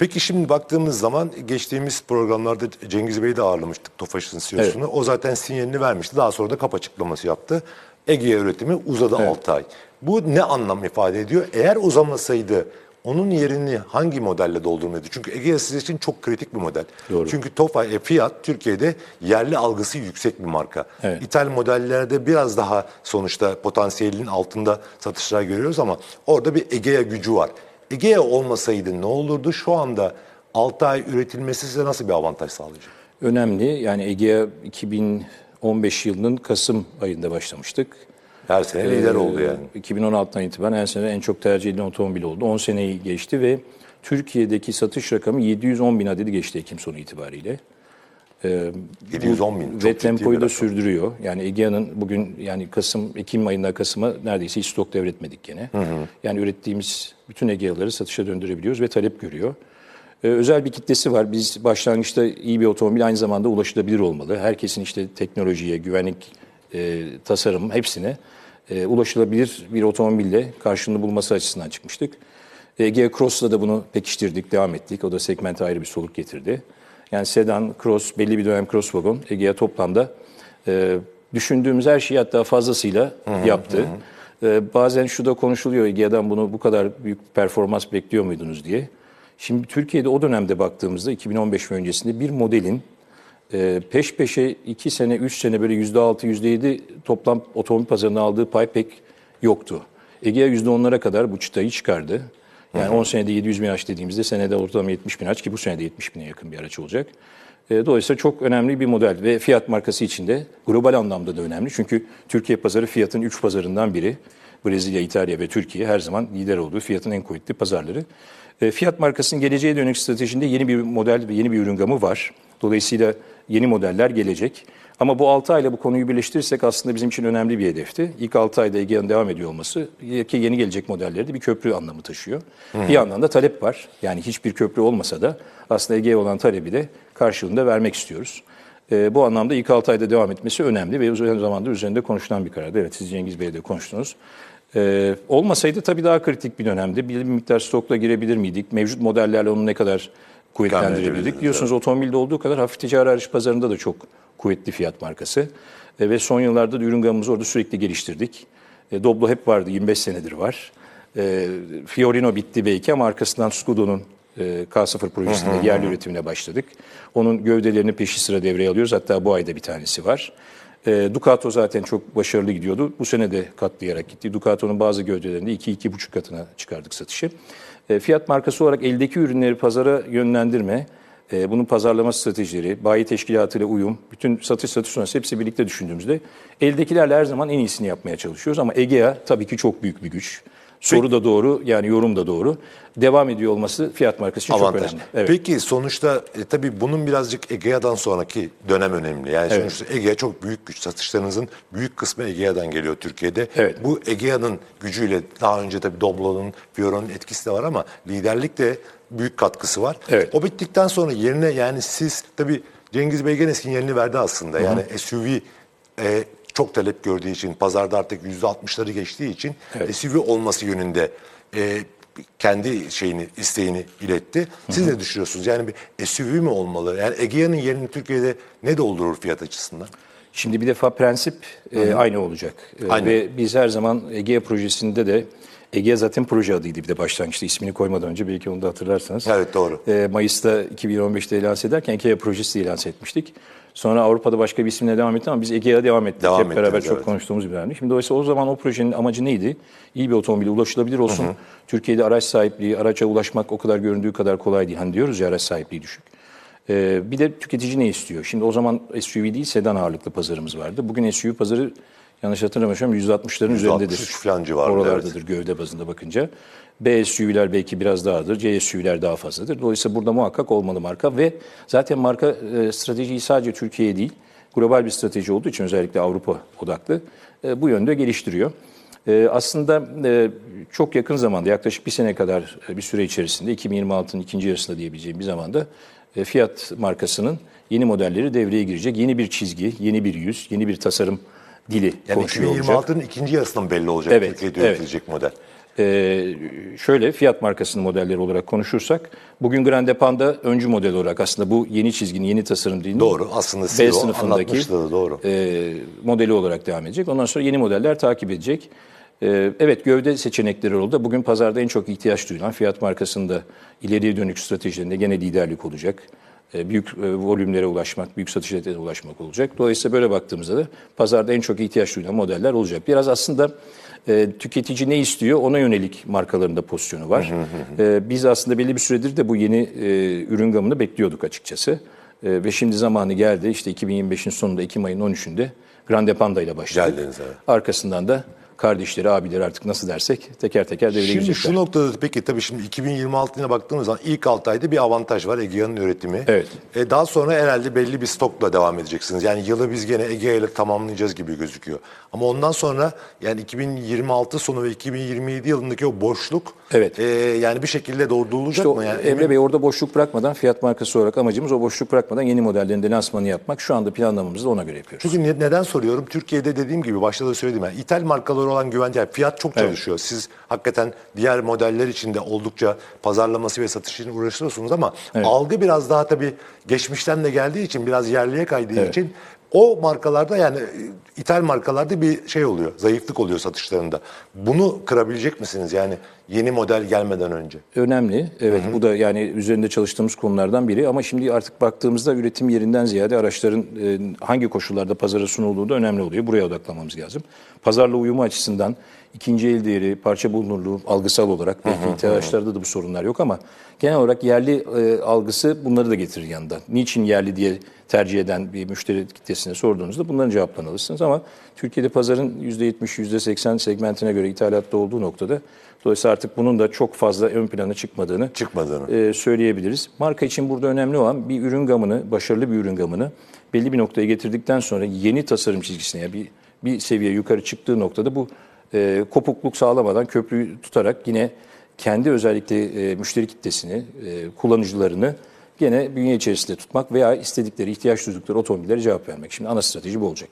Peki şimdi baktığımız zaman geçtiğimiz programlarda Cengiz Bey'i de ağırlamıştık Tofaş'ın CEO'sunu. O zaten sinyalini vermişti. Daha sonra da kap açıklaması yaptı. Ege üretimi uzadı 6 ay. Bu ne anlam ifade ediyor? Eğer uzamasaydı onun yerini hangi modelle doldurmaydı? Çünkü Egea sizin için çok kritik bir model. Doğru. Çünkü Tofaş, e, Fiat Türkiye'de yerli algısı yüksek bir marka. Evet. İthal modellerde biraz daha sonuçta potansiyelin altında satışlar görüyoruz ama orada bir Egea gücü var. Egea olmasaydı ne olurdu? Şu anda 6 ay üretilmesi size nasıl bir avantaj sağlayacak? Önemli. Yani Egea 2015 yılının Kasım ayında başlamıştık. Her sene lider oldu yani. Ee, 2016'dan itibaren her sene en çok tercih edilen otomobil oldu. 10 seneyi geçti ve Türkiye'deki satış rakamı 710 bin adedi geçti Ekim sonu itibariyle. 710 bin. Çok Ve tempoyu da sürdürüyor. Yani Egea'nın bugün yani Kasım, Ekim ayında Kasım'a neredeyse hiç stok devretmedik gene. Yani ürettiğimiz bütün Egea'ları satışa döndürebiliyoruz ve talep görüyor. Ee, özel bir kitlesi var. Biz başlangıçta iyi bir otomobil aynı zamanda ulaşılabilir olmalı. Herkesin işte teknolojiye, güvenlik, e, tasarım hepsine e, ulaşılabilir bir otomobille karşılığını bulması açısından çıkmıştık. Egea Cross'la da bunu pekiştirdik, devam ettik. O da segmente ayrı bir soluk getirdi. Yani sedan, cross, belli bir dönem cross wagon Egea toplamda e, düşündüğümüz her şeyi hatta fazlasıyla yaptı. E, bazen şu da konuşuluyor Egea'dan bunu bu kadar büyük performans bekliyor muydunuz diye. Şimdi Türkiye'de o dönemde baktığımızda 2015 ve öncesinde bir modelin e, peş peşe 2 sene, 3 sene böyle %6, %7 toplam otomobil pazarına aldığı pay pek yoktu. Egea %10'lara kadar bu çıtayı çıkardı. Yani 10 senede 700 bin araç dediğimizde senede ortalama 70 bin araç ki bu senede 70 bine yakın bir araç olacak. E, Dolayısıyla çok önemli bir model ve fiyat markası içinde global anlamda da önemli. Çünkü Türkiye pazarı fiyatın 3 pazarından biri. Brezilya, İtalya ve Türkiye her zaman lider olduğu fiyatın en kuvvetli pazarları. E, Fiyat markasının geleceğe dönük stratejinde yeni bir model ve yeni bir ürün gamı var. Dolayısıyla yeni modeller gelecek. Ama bu 6 ayla bu konuyu birleştirirsek aslında bizim için önemli bir hedefti. İlk 6 ayda Egea'nın devam ediyor olması ki yeni gelecek modelleri de bir köprü anlamı taşıyor. Bir yandan da talep var. Yani hiçbir köprü olmasa da aslında Egea'ya olan talebi de karşılığında vermek istiyoruz. Ee, bu anlamda ilk 6 ayda devam etmesi önemli ve uzun zamandır üzerinde konuşulan bir karardı. Evet siz Cengiz Bey'le de konuştunuz. Ee, olmasaydı tabii daha kritik bir dönemdi. Bir miktar stokla girebilir miydik? Mevcut modellerle onu ne kadar kuvvetlendirebilirdik? edebilirdiniz, Biliyorsunuz otomobilde olduğu kadar hafif ticari araç pazarında da çok kuvvetli fiyat markası. E, ve son yıllarda da ürün gamımızı orada sürekli geliştirdik. E, Doblo hep vardı, 25 senedir var. E, Fiorino bitti belki ama arkasından Scudo'nun e, K0 projesinde yerli üretimine başladık. Onun gövdelerini peşi sıra devreye alıyoruz. Hatta bu ayda bir tanesi var. E, Ducato zaten çok başarılı gidiyordu. Bu sene de katlayarak gitti. Ducato'nun bazı gövdelerinde 2-2,5 katına çıkardık satışı. E, fiyat markası olarak eldeki ürünleri pazara yönlendirme, e, bunun pazarlama stratejileri, bayi teşkilatıyla uyum, bütün satış satış sonrası hepsi birlikte düşündüğümüzde eldekilerle her zaman en iyisini yapmaya çalışıyoruz. Ama Egea tabii ki çok büyük bir güç. Soru da doğru, yani yorum da doğru. Devam ediyor olması fiyat markası için çok Avantaj. önemli. Evet. Peki sonuçta e, tabii bunun birazcık Egea'dan sonraki dönem önemli. Yani Evet. sonuçta Egea çok büyük güç. Satışlarınızın büyük kısmı Egea'dan geliyor Türkiye'de. Evet. Bu Egea'nın gücüyle daha önce tabii Doblo'nun, Fiora'nın etkisi de var ama liderlik de büyük katkısı var. Evet. O bittikten sonra yerine yani siz tabii Cengiz Bey gene sinyalini verdi aslında. Yani SUV e, çok talep gördüğü için pazarda artık %60'ları geçtiği için Evet. SUV olması yönünde e, kendi şeyini isteğini iletti. Siz ne düşünüyorsunuz? Yani bir SUV mi olmalı? Yani Egea'nın yerini Türkiye'de ne doldurur fiyat açısından? Şimdi bir defa prensip e, aynı olacak. E, Aynı. Ve biz her zaman Egea projesinde de Egea zaten proje adıydı bir de başlangıçta ismini koymadan önce belki onu da hatırlarsanız. Evet, doğru. E, Mayıs'ta 2015'te lanse ederken Egea projesi lanse etmiştik. Sonra Avrupa'da başka bir isimle devam etti ama biz Egea'ya devam ettik. Devam Hep beraber ettiniz, çok evet. konuştuğumuz bir dönemdi. Şimdi dolayısıyla o zaman o projenin amacı neydi? İyi bir otomobile ulaşılabilir olsun. Türkiye'de araç sahipliği, araca ulaşmak o kadar göründüğü kadar kolay değil. Hani diyoruz ya araç sahipliği düşük. Ee, bir de tüketici ne istiyor? Şimdi o zaman SUV değil sedan ağırlıklı pazarımız vardı. Bugün SUV pazarı yanlış hatırlamıyorsam %60'ların üzerindedir. falan civarında, Oralardadır gövde bazında bakınca. B SUV'ler belki biraz dağdır, C SUV'ler daha fazladır. Dolayısıyla burada muhakkak olmalı marka ve zaten marka e, stratejiyi sadece Türkiye değil, global bir strateji olduğu için özellikle Avrupa odaklı e, bu yönde geliştiriyor. E, aslında e, çok yakın zamanda yaklaşık bir sene kadar e, bir süre içerisinde 2026'nın ikinci yarısında diyebileceğim bir zamanda e, Fiat markasının yeni modelleri devreye girecek. Yeni bir çizgi, yeni bir yüz, yeni bir tasarım dili Yani konuşuyor olacak. 2026'nın ikinci yarısından belli olacak Evet, Türkiye'de evet. üretilecek model. Ee, şöyle fiyat markasının modelleri olarak konuşursak bugün Grande Panda öncü model olarak aslında bu yeni çizginin yeni tasarım değil Doğru. Aslında B sınıfındaki doğru. e, modeli olarak devam edecek. Ondan sonra yeni modeller takip edecek. E, evet gövde seçenekleri oldu. Bugün pazarda en çok ihtiyaç duyulan fiyat markasında ileriye dönük stratejilerinde gene liderlik olacak. E, büyük e, volümlere ulaşmak, büyük satış hedeflerine ulaşmak olacak. Dolayısıyla böyle baktığımızda da pazarda en çok ihtiyaç duyulan modeller olacak. Biraz aslında e, tüketici ne istiyor ona yönelik markalarında pozisyonu var. E, biz aslında belli bir süredir de bu yeni e, ürün gamını bekliyorduk açıkçası. E, ve şimdi zamanı geldi. İşte 2025'in sonunda Ekim ayının 13'ünde Grande Panda ile başladık. Geldiniz, evet. Arkasından da kardeşleri, abileri artık nasıl dersek teker teker devreye Şimdi girecekler. şu noktada da peki tabii şimdi 2026 yıla baktığımız zaman ilk 6 ayda bir avantaj var Egea'nın üretimi. Evet. E daha sonra herhalde belli bir stokla devam edeceksiniz. Yani yılı biz gene Egea ile tamamlayacağız gibi gözüküyor. Ama ondan sonra yani 2026 sonu ve 2027 yılındaki o boşluk Evet. e, yani bir şekilde doldurulacak İşte mı? Yani Emre Bey orada boşluk bırakmadan fiyat markası olarak amacımız o boşluk bırakmadan yeni modellerin de lansmanı yapmak. Şu anda planlamamızı da ona göre yapıyoruz. Çünkü ne- neden soruyorum? Türkiye'de dediğim gibi başta da söyledim. Yani ithal markaları olan güvence, yani fiyat çok çalışıyor. Siz hakikaten diğer modeller için de oldukça pazarlaması ve satışıyla uğraşıyorsunuz ama algı biraz daha tabii geçmişten de geldiği için biraz yerliye kaydığı için o markalarda yani e, ithal markalarda bir şey oluyor. Zayıflık oluyor satışlarında. Bunu kırabilecek misiniz? Yani yeni model gelmeden önce. Önemli. Evet bu da yani üzerinde çalıştığımız konulardan biri ama şimdi artık baktığımızda üretim yerinden ziyade araçların e, hangi koşullarda pazara sunulduğu da önemli oluyor. Buraya odaklamamız lazım. Pazarla uyumu açısından ikinci el değeri, parça bulunurluğu algısal olarak belki ihtiyaçlarda da bu sorunlar yok ama genel olarak yerli e, algısı bunları da getirir yanında. Niçin yerli diye tercih eden bir müşteri kitlesine sorduğunuzda bunların cevaplarını alırsınız ama Türkiye'de pazarın %70, %80 segmentine göre ithalatta olduğu noktada dolayısıyla artık bunun da çok fazla ön plana çıkmadığını Çıkmadığını. e, söyleyebiliriz. Marka için burada önemli olan bir ürün gamını, başarılı bir ürün gamını belli bir noktaya getirdikten sonra yeni tasarım çizgisine yani bir, bir seviye yukarı çıktığı noktada bu e, kopukluk sağlamadan köprüyü tutarak yine kendi özellikle e, müşteri kitlesini, e, kullanıcılarını gene bünye içerisinde tutmak veya istedikleri, ihtiyaç duydukları otomobillere cevap vermek. Şimdi ana strateji bu olacak.